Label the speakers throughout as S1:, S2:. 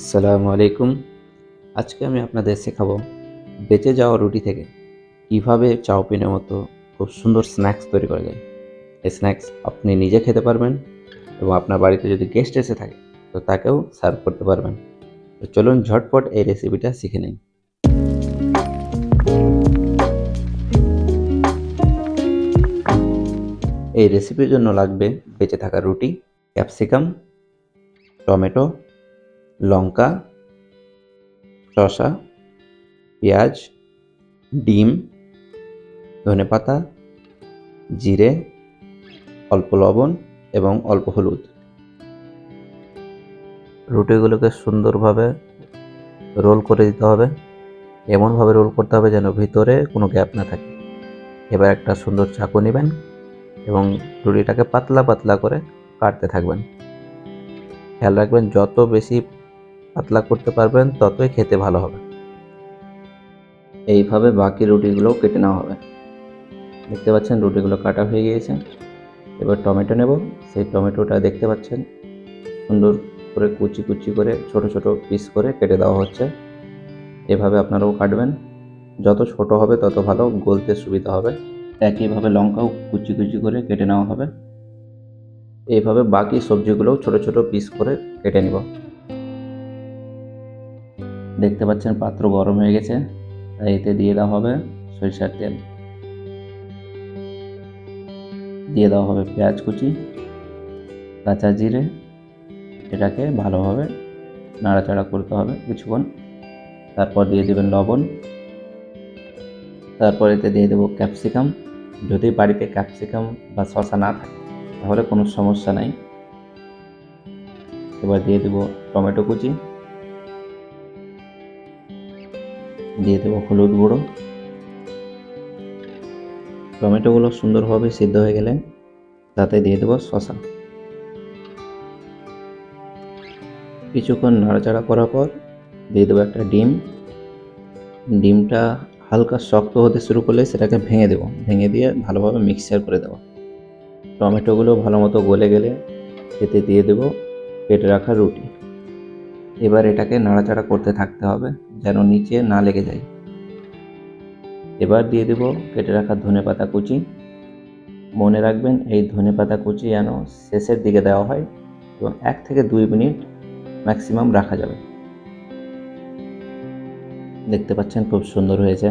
S1: আসসালামু আলাইকুম। আজকে আমি আপনাদের শেখাবো বেঁচে যাওয়া রুটি থেকে কীভাবে চাউপিনের মতো খুব সুন্দর স্ন্যাক্স তৈরি করা যায়। এই স্ন্যাক্স আপনি নিজে খেতে পারবেন এবং আপনার বাড়িতে যদি গেস্ট এসে থাকে, তো তাকেও সার্ভ করতে পারবেন। তো চলুন ঝটপট এই রেসিপিটা শিখে নিন এই রেসিপির জন্য লাগবে বেঁচে থাকা রুটি, ক্যাপসিকাম, টমেটো লঙ্কা, শসা, পেঁয়াজ, ডিম ধনেপাতা জিরে, অল্প লবণ এবং অল্প হলুদ। রুটিগুলোকে সুন্দরভাবে রোল করে দিতে হবে। এমনভাবে রোল করতে হবে যেন ভিতরে কোনো গ্যাপ না থাকে। এবার একটা সুন্দর চাকু নেবেন এবং রুটিটাকে পাতলা পাতলা করে কাটতে থাকবেন। খেয়াল রাখবেন, যত বেশি পাতলা করতে পারবেন, ততই খেতে ভালো হবে। এইভাবে বাকি রুটিগুলো কেটে নেওয়া হবে। দেখতে পাচ্ছেন রুটিগুলো কাটা হয়ে গিয়েছে। এবার টমেটো নেব। সেই টমেটোটা দেখতে পাচ্ছেন সুন্দর করে কুচি কুচি করে ছোট ছোট পিস করে কেটে দেওয়া হচ্ছে। এভাবে আপনারাও কাটবেন। যত ছোট হবে, তত ভালো গলতে সুবিধা হবে। একইভাবে লঙ্কাও কুচি কুচি করে কেটে নেওয়া হবে। এইভাবে বাকি সবজিগুলোও ছোট ছোট পিস করে কেটে নিব। দেখতে পাচ্ছেন পাত্র গরম হয়ে গেছে, তাই এতে দিয়ে দেওয়া হবে সরিষার তেল। দিয়ে দেওয়া হবে পেঁয়াজ কুচি, কাঁচা জিরে, এটাকে ভালোভাবে নাড়াচাড়া করতে হবে কিছুক্ষণ। তারপর দিয়ে দেবেন লবণ। তারপর এতে দিয়ে দেবো ক্যাপসিকাম। যদি বাড়িতে ক্যাপসিকাম বা শসা না থাকে, তাহলে কোনো সমস্যা নাই। এবার দিয়ে দেবো টমেটো কুচি। দিয়ে দেবো হলুদ গুঁড়ো। টমেটোগুলো সুন্দরভাবে সিদ্ধ হয়ে গেলে তাতে দিয়ে দেবো শশা কিছুক্ষণ নাড়াচাড়া করার পর দিয়ে দেবো একটা ডিম। ডিমটা হালকা শক্ত হতে শুরু করলে সেটাকে ভেঙে দেবো। ভেঙে দিয়ে ভালোভাবে মিক্সচার করে দেবো। টমেটোগুলো ভালো মতো গলে গেলে এতে দিয়ে দেব কেটে রাখা রুটি। এবার এটাকে নাড়াচাড়া করতে থাকতে হবে। যেন নিচে না লেগে যায়। এবার দিয়ে দেব কেটে রাখা ধনে পাতা কুচি। মনে রাখবেন, এই ধনে পাতা কুচি যেন শেষের দিকে দেওয়া হয় এবং এক থেকে দুই মিনিট ম্যাক্সিমাম রাখা যাবে। দেখতে পাচ্ছেন খুব সুন্দর হয়েছে।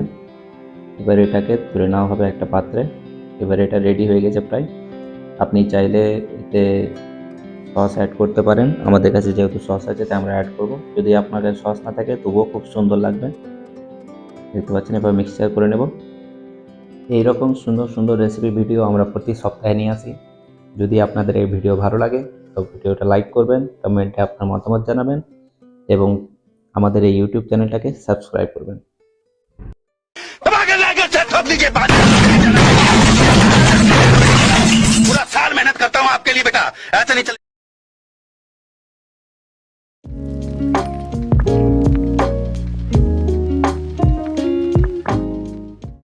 S1: এবার এটাকে তুলে নেওয়া হবে একটা পাত্রে। এবার এটা রেডি হয়ে গেছে প্রায়। আপনি চাইলে এতে সস অ্যাড করতে পারেন। আমাদের কাছে যেহেতু সস আছে, তাই আমরা অ্যাড করব। যদি আপনার কাছে সস না থাকে, তবুও খুব সুন্দর লাগবে। দেখতে পাচ্ছেন, এবার মিক্সচার করে নেব। এই রকম সুন্দর সুন্দর রেসিপি ভিডিও আমরা প্রতি সপ্তাহে নিয়ে আসি। যদি আপনাদের এই ভিডিও ভালো লাগে, তো ভিডিওটা লাইক করবেন কমেন্টে আপনার মতামত জানাবেন এবং আমাদের এই ইউটিউব চ্যানেলটাকে সাবস্ক্রাইব করবেন।